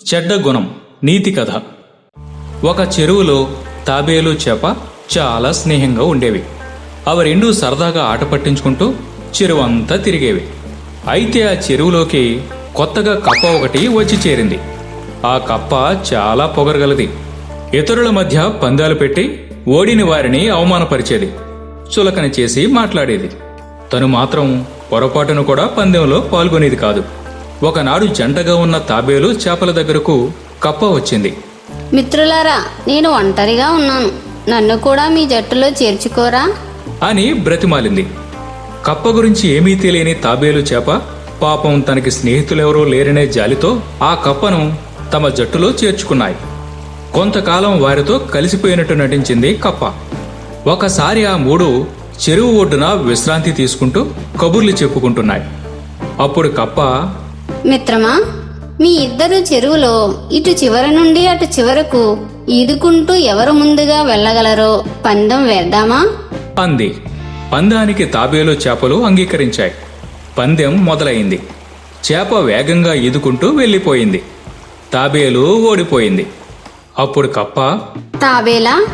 చెడ్డ గుణం నీతి కథ. ఒక చెరువులో తాబేలు చేప చాలా స్నేహంగా ఉండేవి. అవి రెండూ సరదాగా ఆట పట్టించుకుంటూ చెరువు అంతా తిరిగేవి. అయితే ఆ చెరువులోకి కొత్తగా కప్ప ఒకటి వచ్చి చేరింది. ఆ కప్ప చాలా పొగరగలది. ఇతరుల మధ్య పందాలు పెట్టి ఓడిన వారిని అవమానపరిచేది. చులకన చేసి మాట్లాడేది. తను మాత్రం పొరపాటును కూడా పందెంలో పాల్గొనేది కాదు. ఒకనాడు జంటగా ఉన్న తాబేలు చేపల దగ్గరకు కప్ప వచ్చింది. మిత్రులారా నేను ఒంటరిగా ఉన్నాను. నన్ను కూడా మీ జట్టులో చేర్చుకోరా? అని బ్రతిమాలింది. కప్ప గురించి ఏమీ తెలియని తాబేలు చేప పాపం తనకి స్నేహితులెవరూ లేరనే జాలితో ఆ కప్పను తమ జట్టులో చేర్చుకున్నాయి. కొంతకాలం వారితో కలిసిపోయినట్టు నటించింది కప్ప. ఒకసారి ఆ మూడు చెరువు ఒడ్డున విశ్రాంతి తీసుకుంటూ కబుర్లు చెప్పుకుంటున్నాయి. అప్పుడు కప్ప మిత్రమా మీ ఇద్దరు చెరువులో ఇటు చివరి నుండి అటు చివరకు ఈదుకుంటూ ఎవరు ముందుగా వెళ్ళగలరో పందెం వేద్దామా? అంది. పందానికి తాబేలు చేపలు అంగీకరించాయి. పందెం మొదలైంది. చేప వేగంగా ఈదుకుంటూ వెళ్ళిపోయింది. తాబేలు ఓడిపోయింది. అప్పుడు కప్ప తాబేలా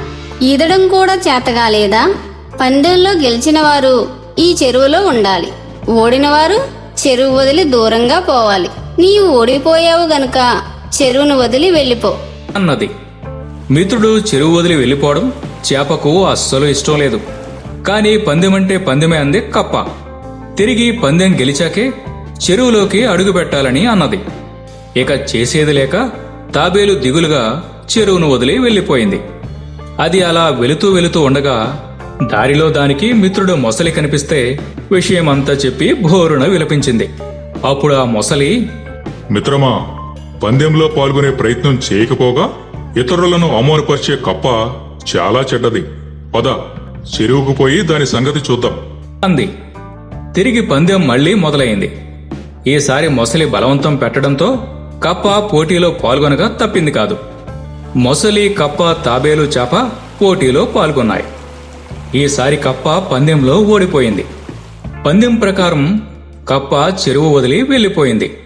ఈదడం కూడా చేతగాలేదా పందెంలో గెలిచిన వారు ఈ చెరువులో ఉండాలి. ఓడిన వారు చెరువు వదిలి దూరంగా పోవాలి. నీవు ఓడిపోయావు గనుక చెరువును వదిలి వెళ్ళిపో. అన్నది. మిత్రుడు చెరువు వదిలి వెళ్ళిపోవడం చేపకు అస్సలు ఇష్టం లేదు. కానీ పందెమంటే పందెమే అంది కప్ప. తిరిగి పందెం గెలిచాకే చెరువులోకి అడుగు పెట్టాలని అన్నది. ఇక చేసేది లేక తాబేలు దిగులుగా చెరువును వదిలి వెళ్ళిపోయింది. అది అలా వెళుతూ వెళుతూ ఉండగా దారిలో దానికి మిత్రుడు మొసలి కనిపిస్తే విషయమంతా చెప్పి భోరున విలపించింది. అప్పుడు ఆ మొసలి మిత్రమా పందెంలో పాల్గొనే ప్రయత్నం చేయకపోగా ఇతరులను అవమానపరిచే కప్ప చాలా చెడ్డది. పద చెరువుకు పోయి దాని సంగతి చూద్దాం. అంది. తిరిగి పందెం మళ్ళీ మొదలైంది. ఈసారి మొసలి బలవంతం పెట్టడంతో కప్ప పోటీలో పాల్గొనగా తప్పింది కాదు. మొసలి కప్ప తాబేలు చేప పోటీలో పాల్గొన్నాయి. ఈసారి కప్ప పందెంలో ఓడిపోయింది. పందెం ప్రకారం కప్ప చెరువు వదిలి వెళ్ళిపోయింది.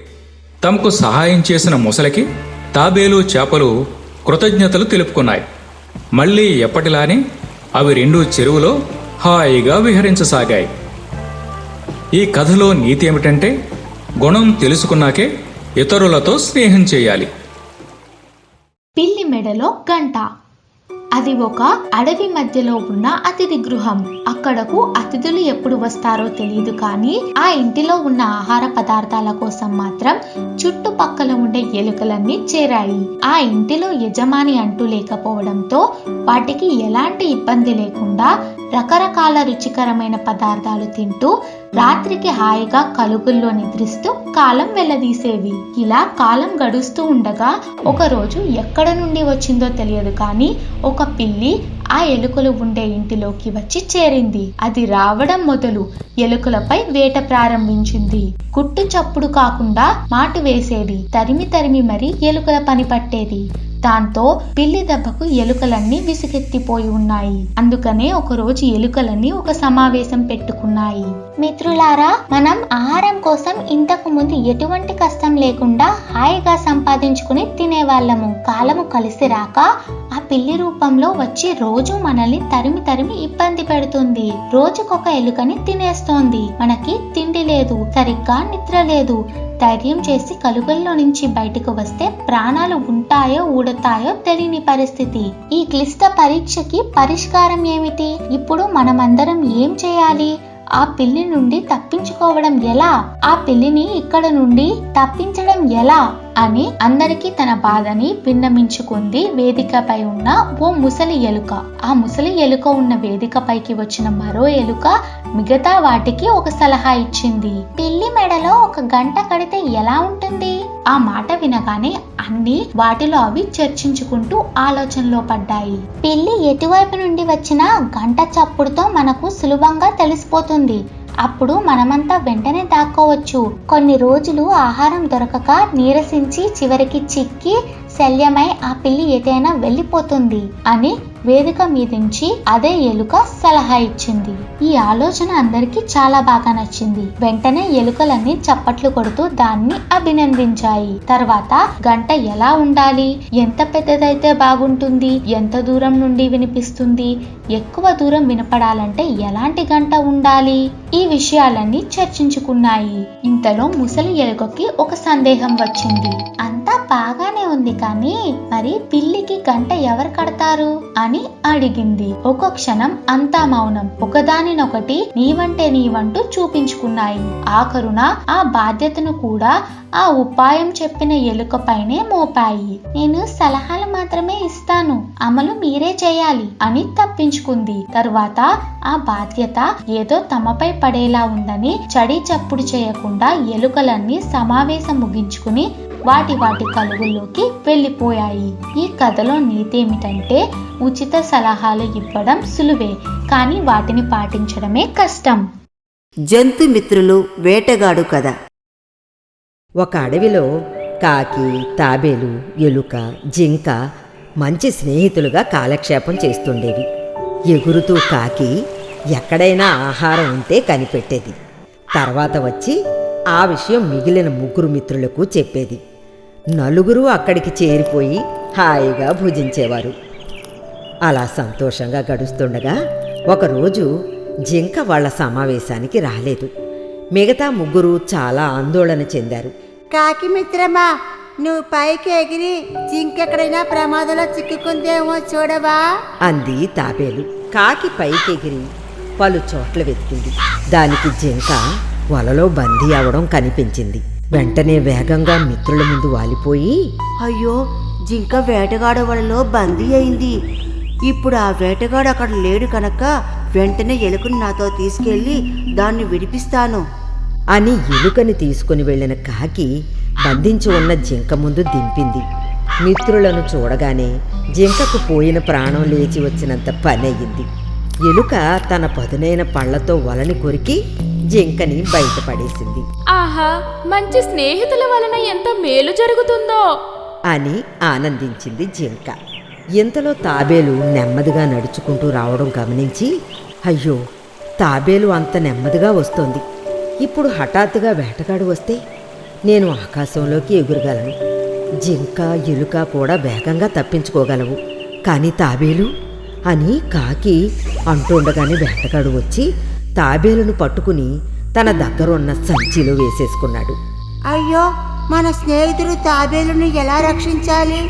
తమకు సహాయం చేసిన మొసలికి తాబేలు చేపలు కృతజ్ఞతలు తెలుపుకున్నాయి. మళ్ళీ ఎప్పటిలానే అవి రెండు చెరువులో హాయిగా విహరించసాగాయి. ఈ కథలో నీతి ఏమిటంటే గుణం తెలుసుకున్నాకే ఇతరులతో స్నేహం చేయాలి. పిల్లి మెడలో గంట. అది ఒక అడవి మధ్యలో ఉన్న అతిథి గృహం. అక్కడకు అతిథులు ఎప్పుడు వస్తారో తెలియదు కానీ ఆ ఇంటిలో ఉన్న ఆహార పదార్థాల కోసం మాత్రం చుట్టుపక్కల ఉండే ఎలుకలన్నీ చేరాయి. ఆ ఇంటిలో యజమాని అంటూ లేకపోవడంతో వాటికి ఎలాంటి ఇబ్బంది లేకుండా రకరకాల రుచికరమైన పదార్థాలు తింటూ రాత్రికి హాయిగా కలుగుల్లో నిద్రిస్తూ కాలం వెళ్ళదీసేవి ఇలా కాలం గడుస్తూ ఉండగా ఒకరోజు ఎక్కడ నుండి వచ్చిందో తెలియదు కానీ ఒక పిల్లి ఆ ఎలుకలు ఉండే ఇంటిలోకి వచ్చి చేరింది. అది రావడం మొదలు ఎలుకలపై వేట ప్రారంభించింది. గుట్టు చప్పుడు కాకుండా మాటు వేసేది. తరిమి తరిమి మరి ఎలుకల పని పట్టేది. దాంతో పిల్లి దెబ్బకు ఎలుకలన్నీ విసుగెత్తిపోయి ఉన్నాయి. అందుకనే ఒకరోజు ఎలుకలన్నీ ఒక సమావేశం పెట్టుకున్నాయి. మిత్రులారా మనం ఆహారం కోసం ఇంతకు ముందు ఎటువంటి కష్టం లేకుండా హాయిగా సంపాదించుకుని తినేవాళ్ళము. కాలము కలిసి రాక పిల్లి రూపంలో వచ్చి రోజు మనల్ని తరిమి తరిమి ఇబ్బంది పెడుతుంది. రోజుకొక ఎలుకని తినేస్తోంది. మనకి తిండి లేదు సరిగ్గా నిద్ర లేదు. ధైర్యం చేసి కలుగుల్లో నుంచి బయటకు వస్తే ప్రాణాలు ఉంటాయో ఊడతాయో తెలియని పరిస్థితి. ఈ క్లిష్ట పరీక్షకి పరిష్కారం ఏమిటి? ఇప్పుడు మనమందరం ఏం చేయాలి? ఆ పిల్లి నుండి తప్పించుకోవడం ఎలా? ఆ పిల్లిని ఇక్కడ నుండి తప్పించడం ఎలా? అని అందరికీ తన బాధని విన్నమించుకుంది వేదికపై ఉన్న ఓ ముసలి ఎలుక. ఆ ముసలి ఎలుక ఉన్న వేదికపైకి వచ్చిన మరో ఎలుక మిగతా వాటికి ఒక సలహా ఇచ్చింది. పిల్లి మెడలో ఒక గంట కడితే ఎలా ఉంటుంది? ఆ మాట వినగానే అన్ని వాటిలో అవి చర్చించుకుంటూ ఆలోచనలో పడ్డాయి. పిల్లి ఎటువైపు నుండి వచ్చినా గంట చప్పుడుతో మనకు సులభంగా తెలిసిపోతుంది. అప్పుడు మనమంతా వెంటనే దాక్కోవచ్చు. కొన్ని రోజులు ఆహారం దొరకక నీరసించి చివరికి చిక్కి శల్యమై ఆ పిల్లి ఎటైనా వెళ్ళిపోతుంది అని వేదిక మీదించి అదే ఎలుక సలహా ఇచ్చింది. ఈ ఆలోచన అందరికీ చాలా బాగా నచ్చింది. వెంటనే ఎలుకలన్నీ చప్పట్లు కొడుతూ దాన్ని అభినందించాయి. తర్వాత గంట ఎలా ఉండాలి? ఎంత పెద్దదైతే బాగుంటుంది? ఎంత దూరం నుండి వినిపిస్తుంది? ఎక్కువ దూరం వినపడాలంటే ఎలాంటి గంట ఉండాలి? ఈ విషయాలన్నీ చర్చించుకున్నాయి. ఇంతలో ముసలి ఎలుకకి ఒక సందేహం వచ్చింది. అంతా బాగానే ఉంది కానీ మరి పిల్లికి గంట ఎవరు కడతారు? అని అడిగింది. ఒక క్షణం అంతా మౌనం. ఒకదానినొకటి నీవంటే నీవంటూ చూపించుకున్నాయి. ఆఖరున ఆ బాధ్యతను కూడా ఆ ఉపాయం చెప్పిన ఎలుక పైనే మోపాయి. నేను సలహాలు మాత్రమే ఇస్తాను. అమలు మీరే చేయాలి అని తప్పించుకుంది. తరువాత ఆ బాధ్యత ఏదో తమపై పడేలా ఉందని చడి చప్పుడు చేయకుండా ఎలుకలన్నీ సమావేశం ముగించుకుని వాటి వాటి కలుగుల్లోకి వెళ్ళిపోయాయి. ఈ కథలో నీతేమిటంటే ఉచిత సలహాలు ఇవ్వడం సులువే కానీ వాటిని పాటించడమే కష్టం. జంతు మిత్రులు వేటగాడు కథ. ఒక అడవిలో కాకి తాబేలు ఎలుక జింక మంచి స్నేహితులుగా కాలక్షేపం చేస్తుండేవి. ఎగురుతూ కాకి ఎక్కడైనా ఆహారం ఉంటే కనిపెట్టేది. తర్వాత వచ్చి ఆ విషయం మిగిలిన ముగ్గురు మిత్రులకు చెప్పేది. నలుగురు అక్కడికి చేరిపోయి హాయిగా భుజించేవారు. అలా సంతోషంగా గడుస్తుండగా ఒకరోజు జింక వాళ్ళ సమావేశానికి రాలేదు. మిగతా ముగ్గురు చాలా ఆందోళన చెందారు. కాకి మిత్రమా నువ్వు పైకి ఎగిరి జింకెక్కడైనా ప్రమాదంలో చిక్కుకుందేమో చూడవా? అంది తాబేలు. కాకి పైకెగిరి పలు చోట్ల వెతికింది. దానికి జింక వలలో బందీ అవడం కనిపించింది. వెంటనే వేగంగా మిత్రుల ముందు వాలిపోయి అయ్యో జింక వేటగాడు వలలో బందీ అయింది. ఇప్పుడు ఆ వేటగాడు అక్కడ లేడు కనుక వెంటనే ఎలుకను నాతో తీసుకెళ్ళి దాన్ని విడిపిస్తాను. అని ఎలుకని తీసుకుని వెళ్ళిన కాకి బంధించి ఉన్న జింక ముందు దింపింది. మిత్రులను చూడగానే జింకకు పోయిన ప్రాణం లేచి వచ్చినంత పని అయ్యింది ఎలుక తన పదునైన పళ్ళతో వలని కొరికి జింకని బయటపడేసింది. ఆహా మంచి స్నేహితుల వలన ఎంత మేలు జరుగుతుందో! అని ఆనందించింది జింక. ఇంతలో తాబేలు నెమ్మదిగా నడుచుకుంటూ రావడం గమనించి అయ్యో తాబేలు అంత నెమ్మదిగా వస్తోంది. ఇప్పుడు హఠాత్తుగా వేటగాడు వస్తే నేను ఆకాశంలోకి ఎగురగలను. జింక ఎలుక కూడా వేగంగా తప్పించుకోగలవు. కానీ తాబేలు అని కాకి అంటుండగానే వేటగాడు వచ్చి తాబేలును పట్టుకుని తన దగ్గరున్న సంచిలో వేసేసుకున్నాడు. అయ్యో మన స్నేహితుడు తాబేలును ఎలా రక్షించాలి?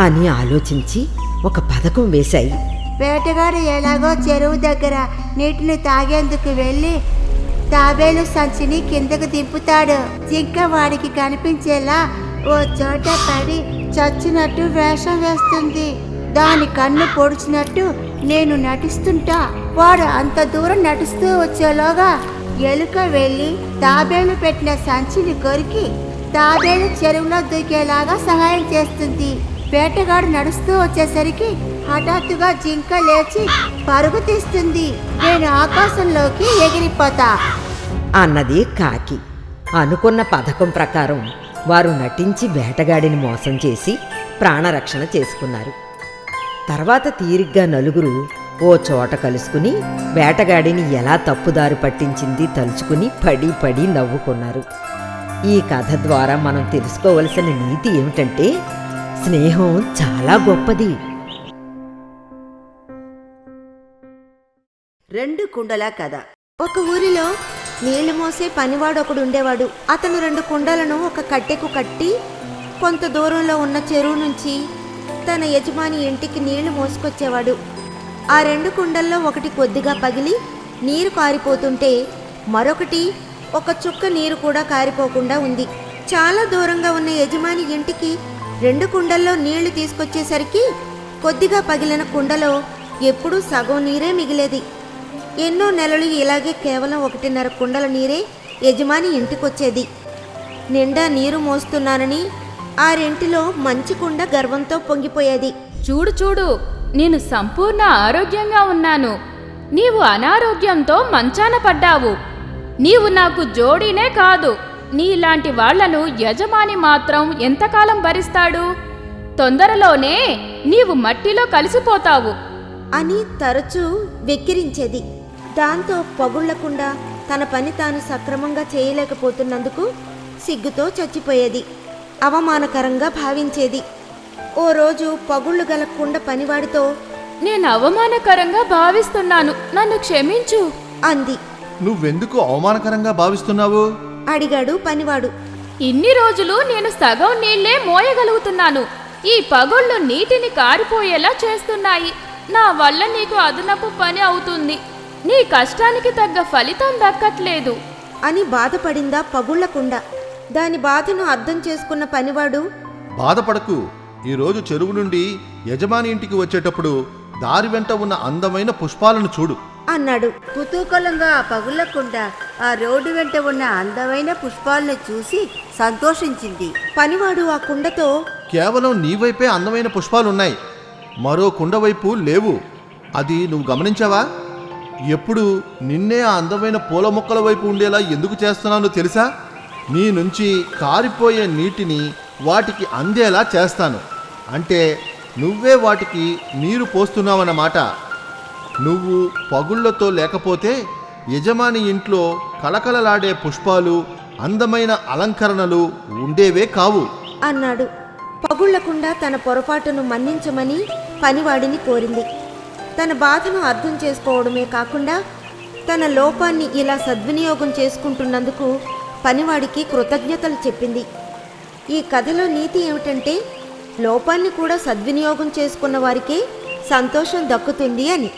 అని ఆలోచించి ఒక పథకం వేశాయి. వేటగాడు ఎలాగో చెరువు దగ్గర నీటిని తాగేందుకు వెళ్ళి తాబేలు సంచిని కిందకు దింపుతాడు. జింక వాడికి కనిపించేలా ఓ చోట పడి చచ్చినట్టు వేషం వేస్తుంది. దాని కన్ను పొడిచినట్టు నేను నటిస్తుంటా. వాడు అంత దూరం నటిస్తూ వచ్చేలోగా ఎలుక వెళ్ళి తాబేలు పెట్టిన సంచిని కొరికి తాబేలు చెరువులో దూకేలాగా సహాయం చేస్తుంది. వేటగాడు నడుస్తూ వచ్చేసరికి హఠాత్తుగా జింక లేచి పరుగు తీస్తుంది. నేను ఆకాశంలోకి ఎగిరిపోతా. అన్నది కాకి. అనుకున్న పథకం ప్రకారం వారు నటించి వేటగాడిని మోసం చేసి ప్రాణరక్షణ చేసుకున్నారు. తర్వాత తీరిగ్గా నలుగురు ఓ చోట కలుసుకుని వేటగాడిని ఎలా తప్పుదారి పట్టించింది తలుచుకుని పడి పడి నవ్వుకున్నారు. ఈ కథ ద్వారా మనం తెలుసుకోవలసిన నీతి ఏమిటంటే స్నేహం చాలా గొప్పది. రెండు కుండల కథ. ఒక ఊరిలో నీళ్ళు మోసే పనివాడు ఒకడు ఉండేవాడు. అతను రెండు కుండలను ఒక కట్టెకు కట్టి కొంత దూరంలో ఉన్న చెరువు నుంచి తన యజమాని ఇంటికి నీళ్ళు మోసుకొచ్చేవాడు. ఆ రెండు కుండల్లో ఒకటి కొద్దిగా పగిలి నీరు కారిపోతుంటే మరొకటి ఒక చుక్క నీరు కూడా కారిపోకుండా ఉంది. చాలా దూరంగా ఉన్న యజమాని ఇంటికి రెండు కుండల్లో నీళ్ళు తీసుకొచ్చేసరికి కొద్దిగా పగిలిన కుండలో ఎప్పుడూ సగం నీరే మిగిలేది. ఎన్నో నెలలు ఇలాగే కేవలం ఒకటిన్నర కుండల నీరే యజమాని ఇంటికొచ్చేది. నిండా నీరు మోస్తున్నానని ఆ రెంటిలో మంచి కుండ గర్వంతో పొంగిపోయేది. చూడు చూడు నేను సంపూర్ణ ఆరోగ్యంగా ఉన్నాను. నీవు అనారోగ్యంతో మంచాన పడ్డావు. నీవు నాకు జోడీనే కాదు. నీలాంటి వాళ్ళను యజమాని మాత్రం ఎంతకాలం భరిస్తాడు? తొందరలోనే నీవు మట్టిలో కలిసిపోతావు. అని తరచూ వెక్కిరించేది. దాంతో పగుళ్ళకుండా తన పని తాను సక్రమంగా చేయలేకపోతున్నందుకు సిగ్గుతో చచ్చిపోయేది. అవమానకరంగా భావించేది. ఓ రోజు పగుళ్ళు గల కుండ పనివాడితో నేను అవమానకరంగా భావిస్తున్నాను నన్ను క్షమించు. అంది. నువ్వెందుకు అవమానకరంగా భావిస్తున్నావు? అడిగాడు పనివాడు. ఇన్ని రోజులు నేను సగం నీళ్ళే మోయగలుగుతున్నాను. ఈ పగుళ్ళు నీటిని కారిపోయేలా చేస్తున్నాయి. నా వల్ల నీకు అదనపు పని అవుతుంది. నీ కష్టానికి తగ్గ ఫలితం దక్కట్లేదు. అని బాధపడిందా పగుళ్ళకుండ దాని బాధను అర్థం చేసుకున్న పనివాడు బాధపడకు. ఈరోజు చెరువు నుండి యజమాని ఇంటికి వచ్చేటప్పుడు దారి వెంట ఉన్న అందమైన పుష్పాలను చూడు. అన్నాడు. కుతూకలంగా పగులకుండా ఆ రోడ్డు వెంట ఉన్న అందమైన పుష్పాలను చూసి సంతోషించింది. పనివాడు ఆ కుండతో కేవలం నీ వైపే అందమైన పుష్పాలున్నాయి. మరో కుండ వైపు లేవు. అది నువ్వు గమనించావా? ఎప్పుడు నిన్నే ఆ అందమైన పూల మొక్కల వైపు ఉండేలా ఎందుకు చేస్తున్నానో తెలుసా? నీ నుంచి కారిపోయే నీటిని వాటికి అందేలా చేస్తాను. అంటే నువ్వే వాటికి నీరు పోస్తున్నావన్నమాట. నువ్వు పగుళ్ళతో లేకపోతే యజమాని ఇంట్లో కళకళలాడే పుష్పాలు అందమైన అలంకరణలు ఉండేవే కావు. అన్నాడు. పగుళ్ళకుండా తన పొరపాటును మన్నించమని పనివాడిని కోరింది. తన బాధను అర్థం చేసుకోవడమే కాకుండా తన లోపాన్ని ఇలా సద్వినియోగం చేసుకుంటున్నందుకు పనివాడికి కృతజ్ఞతలు చెప్పింది. ఈ కథలో నీతి ఏమిటంటే లోపాన్ని కూడా సద్వినియోగం చేసుకున్న వారికే సంతోషం దక్కుతుంది అని.